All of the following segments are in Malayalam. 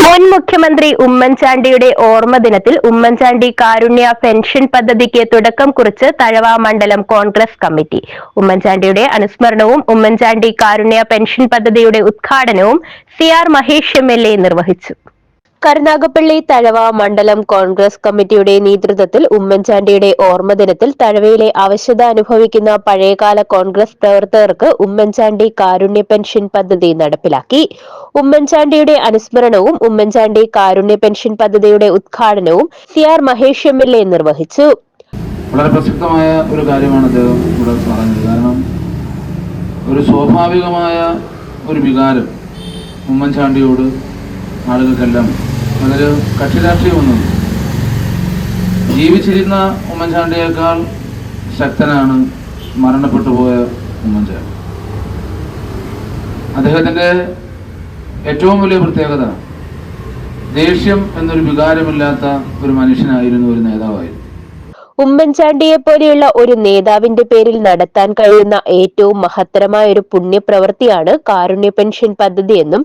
മുൻ മുഖ്യമന്ത്രി ഉമ്മൻചാണ്ടിയുടെ ഓർമ്മ ദിനത്തിൽ ഉമ്മൻചാണ്ടി കാരുണ്യ പെൻഷൻ പദ്ധതിക്ക് തുടക്കം കുറിച്ച് തഴവ മണ്ഡലം കോൺഗ്രസ് കമ്മിറ്റി. ഉമ്മൻചാണ്ടിയുടെ അനുസ്മരണവും ഉമ്മൻചാണ്ടി കാരുണ്യ പെൻഷൻ പദ്ധതിയുടെ ഉദ്ഘാടനവും സി ആർ മഹേഷ് എം നിർവഹിച്ചു. കരുനാഗപ്പള്ളി തഴവ മണ്ഡലം കോൺഗ്രസ് കമ്മിറ്റിയുടെ നേതൃത്വത്തിൽ ഉമ്മൻചാണ്ടിയുടെ ഓർമ്മദിനത്തിൽ തഴവയിലെ അവശത അനുഭവിക്കുന്ന പഴയകാല കോൺഗ്രസ് പ്രവർത്തകർക്ക് ഉമ്മൻചാണ്ടി കാരുണ്യ പെൻഷൻ പദ്ധതി നടപ്പിലാക്കി. ഉമ്മൻചാണ്ടിയുടെ അനുസ്മരണവും ഉമ്മൻചാണ്ടി കാരുണ്യ പെൻഷൻ പദ്ധതിയുടെ ഉദ്ഘാടനവും C R Mahesh M L A നിർവഹിച്ചു. വളരെ പ്രസക്തമായ ഒരു കാര്യമാണ് അദ്ദേഹം ഇവിടെ പറഞ്ഞത്. കാരണം ഒരു സ്വാഭാവികമായ ഒരു വികാരം ഉമ്മൻചാണ്ടിയോട് ആളുകൾക്കെല്ലാം അതൊരു കക്ഷി രാഷ്ട്രീയമൊന്നും ജീവിച്ചിരുന്ന ഉമ്മൻചാണ്ടിയേക്കാൾ ശക്തനാണ് മരണപ്പെട്ടു പോയ ഉമ്മൻചാണ്ടി. അദ്ദേഹത്തിന്റെ ഏറ്റവും വലിയ പ്രത്യേകത ദേഷ്യം എന്നൊരു വികാരമില്ലാത്ത ഒരു മനുഷ്യനായിരുന്നു ഒരു നേതാവായിരുന്നു. ഉമ്മൻചാണ്ടിയെ പോലെയുള്ള ഒരു നേതാവിന്റെ പേരിൽ നടത്താൻ കഴിയുന്ന ഏറ്റവും മഹത്തരമായ ഒരു പുണ്യപ്രവൃത്തിയാണ് കാരുണ്യ പെൻഷൻ പദ്ധതിയെന്നും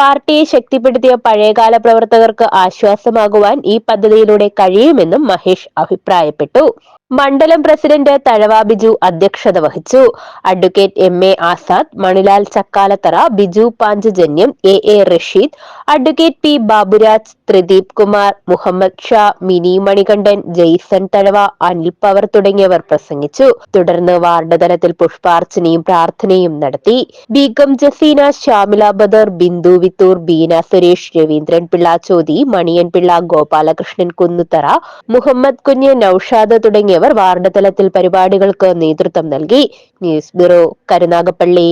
പാർട്ടിയെ ശക്തിപ്പെടുത്തിയ പഴയകാല പ്രവർത്തകർക്ക് ആശ്വാസമാകുവാൻ ഈ പദ്ധതിയിലൂടെ കഴിയുമെന്നും മഹേഷ് അഭിപ്രായപ്പെട്ടു. മണ്ഡലം പ്രസിഡന്റ് തഴവ ബിജു അധ്യക്ഷത വഹിച്ചു. Advocate M A Azad Manilal Chakkalathara Biju Panchajanyam A A Rasheed advocate P Baburaj Thrideep Kumar Muhammad Shah Mini Manikandan Jaison Thazhava Anil Power തുടങ്ങിയവർ പ്രസംഗിച്ചു. തുടർന്ന് വാർഡ് തലത്തിൽ പുഷ്പാർച്ചനയും പ്രാർത്ഥനയും നടത്തി. ബീഗം ജസീന ശ്യാമില ബദർ ബിന്ദു വിത്തൂർ ബീന സുരേഷ് രവീന്ദ്രൻ പിള്ള ചോതി മണിയൻ പിള്ള ഗോപാലകൃഷ്ണൻ കുന്നുത്തറ മുഹമ്മദ് കുഞ്ഞ് നൌഷാദ് തുടങ്ങിയവർ വാർഡ് തലത്തിൽ പരിപാടികൾക്ക് നേതൃത്വം നൽകി. News bureau Karunagappally.